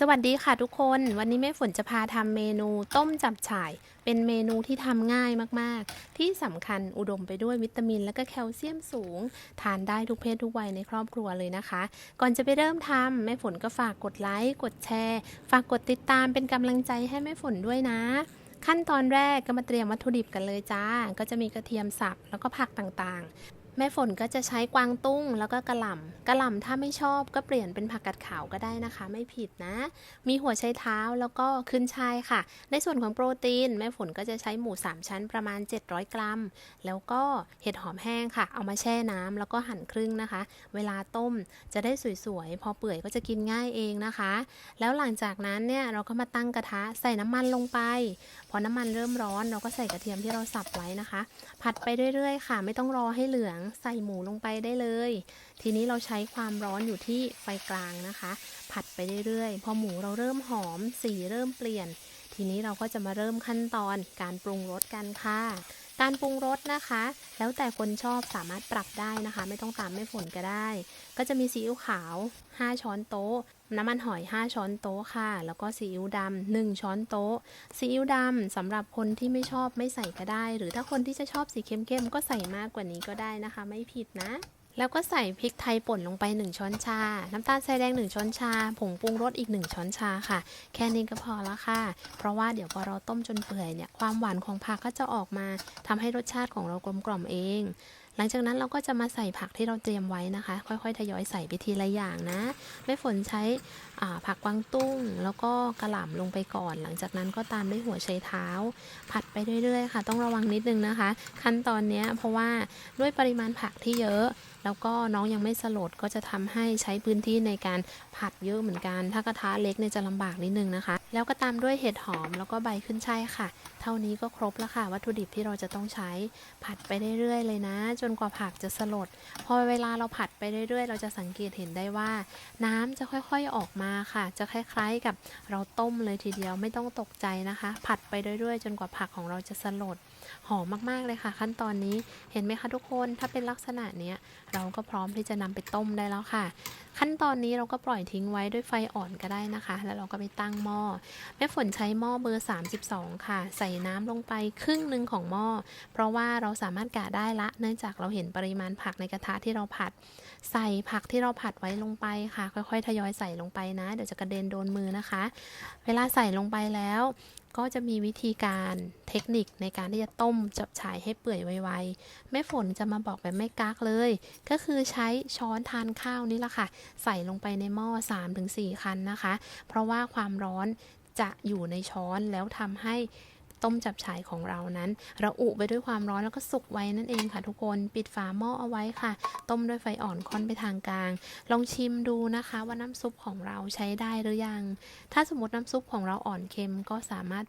สวัสดีค่ะทุกคน วันนี้แม่ฝนจะพาทำเมนูต้มจับฉ่าย เป็นเมนูที่ทำง่ายมากๆ ที่สำคัญอุดมไปด้วยวิตามินและก็แคลเซียมสูง ทานได้ทุกเพศทุกวัยในครอบครัวเลยนะคะ ก่อนจะไปเริ่มทำแม่ฝนก็ฝากกดไลค์ กดแชร์ ฝากกดติดตามเป็นกำลังใจให้แม่ฝนด้วยนะ ขั้นตอนแรกก็มาเตรียมวัตถุดิบกันเลยจ้า ก็จะมีกระเทียมสับแล้วก็ผักต่างๆ แม่ฝนก็จะใช้กวางตุ้งแล้วก็กระหล่ำกระหล่ำถ้าไม่ชอบก็เปลี่ยนเป็นผักกาดขาวก็ได้นะคะ ไม่ผิดนะ มีหัวไชเท้าแล้วก็ขึ้นชายค่ะ ในส่วนของโปรตีน แม่ฝนก็จะใช้หมู 3 ชั้นประมาณ 700 กรัม แล้วก็เห็ดหอมแห้งค่ะ เอามาแช่น้ำแล้วก็หั่นครึ่งนะคะ เวลาต้มจะได้สวยๆ พอเปื่อยก็จะกินง่ายเองนะคะ แล้วหลังจากนั้นเนี่ยเราก็มาตั้งกระทะใส่น้ำมันลงไป พอน้ำมันเริ่มร้อนเราก็ใส่กระเทียมที่เราสับไว้นะคะ ผัดไปเรื่อยๆ ค่ะ ไม่ต้องรอให้เหลืองใส่หมูลงไปได้เลย ทีนี้เราใช้ความร้อนอยู่ที่ไฟกลางนะคะ ผัดไปเรื่อยๆ พอหมูเราเริ่มหอมสีเริ่มเปลี่ยน ทีนี้เราก็จะมาเริ่มขั้นตอนการปรุงรสกันค่ะ การปรุงรสนะคะ แล้วแต่คนชอบสามารถปรับได้นะคะ ไม่ต้องตามไม่ฝนก็ได้ ก็จะมีซีอิ๊วขาว 5 ช้อนโต๊ะ น้ำมันหอย 5 ช้อนโต๊ะค่ะ แล้วก็ซีอิ๊วดำ1ช้อนโต๊ะซีอิ๊วดำสำหรับคนที่ไม่ชอบไม่ใส่ก็ได้ หรือถ้าคนที่จะชอบสีเข้มๆก็ใส่มากกว่านี้ก็ได้นะคะ ไม่ผิดนะ แล้วก็ใส่พริกไทยป่นลงไป 1 ช้อนชา น้ำตาลทรายแดง 1 ช้อนชา ผงปรุงรสอีก 1 ช้อนชาค่ะ แค่นี้ก็พอละค่ะ เพราะว่าเดี๋ยวพอเราต้มจนเปื่อยเนี่ย ความหวานของผักก็จะออกมาทำให้รสชาติของเรากลมกล่อมเอง หลังจากนั้นเราก็จะมาใส่ผักที่เราเตรียมไว้นะคะ ค่อยๆ ทยอยใส่ไปทีละอย่างนะ แม่ฝนใช้ผักกวางตุ้ง แล้วก็กระหล่ำลงไปก่อน หลังจากนั้นก็ตามด้วยหัวไชเท้า ผัดไปเรื่อยๆ ค่ะ ต้องระวังนิดนึงนะคะ ขั้นตอนนี้เพราะว่าด้วยปริมาณผักที่เยอะ แล้วก็น้องยังไม่สลดก็จะทำให้ใช้พื้นที่ในการผัดเยอะเหมือนกัน ถ้ากระทะเล็กเนี่ยจะลำบากนิดนึงนะคะ แล้วก็ตามด้วยเห็ดหอมแล้วก็ใบขึ้นช่ายค่ะ เท่านี้ก็ครบแล้วค่ะ วัตถุดิบที่เราจะต้องใช้ ผัดไปเรื่อยๆเลยนะ จนกว่าผักจะสลด พอเวลาเราผัดไปเรื่อยๆ เราจะสังเกตเห็นได้ว่า น้ำจะค่อยๆออกมาค่ะ จะคล้ายๆกับเราต้มเลยทีเดียวไม่ต้องตกใจนะคะ ผัดไปเรื่อยๆ จนกว่าผักของเราจะสลด หอมมากๆเลยค่ะ ขั้นตอนนี้เห็นไหมคะทุกคนถ้าเป็นลักษณะเนี้ยเราก็พร้อมที่จะนำไปต้มได้แล้วค่ะ ขั้นตอนนี้เราก็ปล่อยทิ้งไว้ด้วยไฟอ่อนก็ได้นะคะ แล้วเราก็ไปตั้งหม้อแม่ฝนใช้หม้อเบอร์ 32 ค่ะ ใส่น้ำลงไปครึ่งหนึ่งของหม้อเพราะว่าเราสามารถกะได้ละ เนื่องจากเราเห็นปริมาณผักในกระทะที่เราผัด ใส่ผักที่เราผัดไว้ลงไปค่ะ ค่อยๆทยอยใส่ลงไปนะ เดี๋ยวจะกระเด็นโดนมือนะคะ เวลาใส่ลงไปแล้ว ก็จะมีวิธีการเทคนิคในการที่จะต้มจับฉายให้เปื่อยไวๆแม่ฝนจะมาบอกแบบไม่กักเลย ก็คือใช้ช้อนทานข้าวนี่แหละค่ะ ใส่ลงไปในหม้อ 3-4 คันนะคะ เพราะว่าความร้อนจะอยู่ในช้อนแล้วทำให้ ต้มจับฉ่ายของเรานั้น ระอุไปด้วยความร้อนแล้วก็สุกไว้นั่นเองค่ะทุกคนปิดฝาหม้อเอาไว้ค่ะ ต้มด้วยไฟอ่อนค่อนไปทางกลาง ลองชิมดูนะคะว่าน้ำซุปของเราใช้ได้หรือยัง ถ้าสมมติน้ำซุปของเราอ่อนเค็มก็สามารถ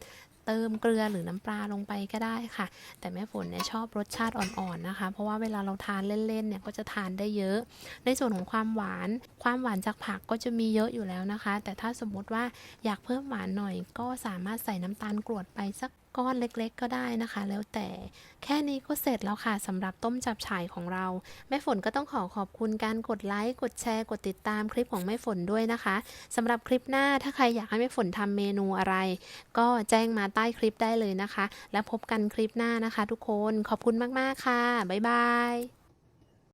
เติมเกลือหรือน้ำปลาลงไปก็ได้ค่ะ แต่แม่ฝนเนี่ยชอบรสชาติอ่อนๆนะคะ เพราะว่าเวลาเราทานเล่นๆเนี่ยก็จะทานได้เยอะ ในส่วนของความหวาน ความหวานจากผักก็จะมีเยอะอยู่แล้วนะคะ แต่ถ้าสมมติว่าอยากเพิ่มหวานหน่อยก็สามารถใส่น้ำตาลกรวดไปสัก ก้อนเล็กๆ ก็ได้นะคะ แล้วแต่แค่นี้ก็เสร็จแล้วค่ะสำหรับต้มจับฉ่ายของเรา แม่ฝนก็ต้องขอขอบคุณการกดไลค์กดแชร์กดติดตามคลิปของแม่ฝนด้วยนะคะสำหรับคลิปหน้าถ้าใครอยากให้แม่ฝนทำเมนูอะไร ก็แจ้งมาใต้คลิปได้เลยนะคะ แล้วพบกันคลิปหน้านะคะ ทุกคนขอบคุณมากๆค่ะบ๊ายบาย